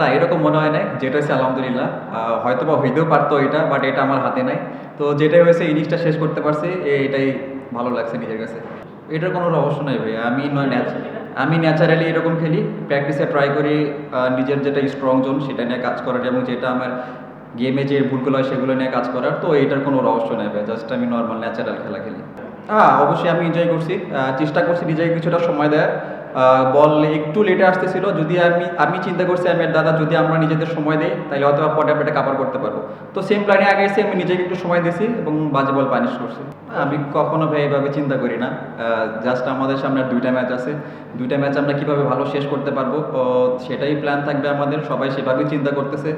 না, এরকম মনে হয় নাই। যেটা হচ্ছে আলহামদুলিল্লাহ। হয়তো বা হইতেও পারতো এটা বাট এটা আমার হাতে নাই। তো যেটাই হয়েছে ইনিংসটা শেষ করতে পারছি। এটাই ভালো লাগছে নিজের কাছে। এটার কোনো রহস্য নাই ভাই। আমি আমি ন্যাচারালি এরকম খেলি। প্র্যাকটিসে ট্রাই করি নিজের যেটা স্ট্রং জোন সেটা নিয়ে কাজ করার এবং যেটা আমার গেমে যে ভুলগুলো হয়, সেগুলো নিয়ে কাজ করার। তো এটার কোনো রহস্য নেই ভাই। জাস্ট আমি নর্মাল ন্যাচারাল খেলা খেলি। হ্যাঁ অবশ্যই আমি এনজয় করছি। চেষ্টা করছি নিজেকে কিছুটা সময় দেওয়ার। বল একটু লেটে আসতেছিল, যদি আমি আমি চিন্তা করছি আমি দাদা যদি আমরা নিজেদের সময় দিই তাহলে হয়তো পরে আমরা এটা কাভার করতে পারব। তো সেম প্ল্যানে আগে এসে আমি নিজেকে একটু সময় দিয়েছি এবং বাজে বল পানিশ করছি। আমি কখনো ভাই এইভাবে চিন্তা করি না। জাস্ট আমাদের সামনে দুইটা ম্যাচ আছে। দুইটা ম্যাচ আমরা কীভাবে ভালো শেষ করতে পারব সেটাই প্ল্যান থাকবে আমাদের। সবাই সেভাবেই চিন্তা করতেছে।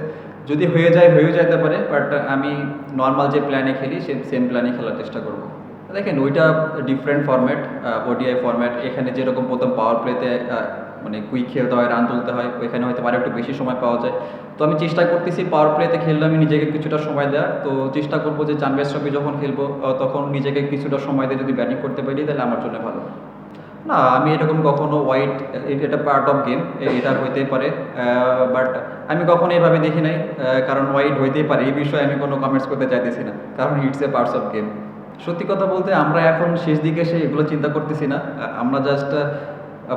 যদি হয়ে যায়, হয়েও যেতে পারে বাট আমি নর্মাল যে প্ল্যানে খেলি, সে সেম প্ল্যানে খেলার চেষ্টা করব। দেখেন, ওইটা ডিফারেন্ট ফরম্যাট ওডিআই ফরম্যাট এখানে যেরকম প্রথম পাওয়ার প্লেতে মানে কুইক খেলতে হয় রান তুলতে হয়, ওইখানে হয়তো আরও একটু বেশি সময় পাওয়া যায়। তো আমি চেষ্টা করতেছি পাওয়ার প্লেতে খেললে আমি নিজেকে কিছুটা সময় দেওয়ার। তো চেষ্টা করব যে চ্যাম্পিয়ন্স ট্রফি যখন খেলব তখন নিজেকে কিছুটা সময় দিয়ে যদি ব্যাটিং করতে পারি, তাহলে আমার জন্য ভালো। না, আমি এরকম কখনো হোয়াইট এটা পার্ট অফ গেম এটা হইতেই পারে। বাট আমি কখনো এইভাবে দেখি নাই। কারণ হোয়াইট হইতেই পারে। এই বিষয়ে আমি কোনো কমেন্টস করতে চাইতেছি না। কারণ it's a parts of game সত্যি কথা বলতে আমরা এখন শেষ দিকে এসে এগুলো চিন্তা করতেছি না। আমরা জাস্ট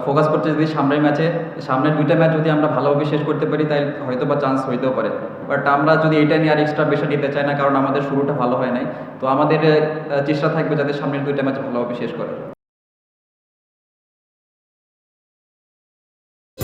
ফোকাস করতে যদি সামনের ম্যাচে সামনের দুইটা ম্যাচ যদি আমরা ভালোভাবে শেষ করতে পারি তাই হয়তো বা চান্স হইতেও পারে। বাট আমরা যদি এটা নিয়ে আর এক্সট্রা বেশি নিতে চাই না, কারণ আমাদের শুরুটা ভালো হয় নাই। তো আমাদের চেষ্টা থাকবে যাতে সামনের দুইটা ম্যাচ ভালোভাবে শেষ করে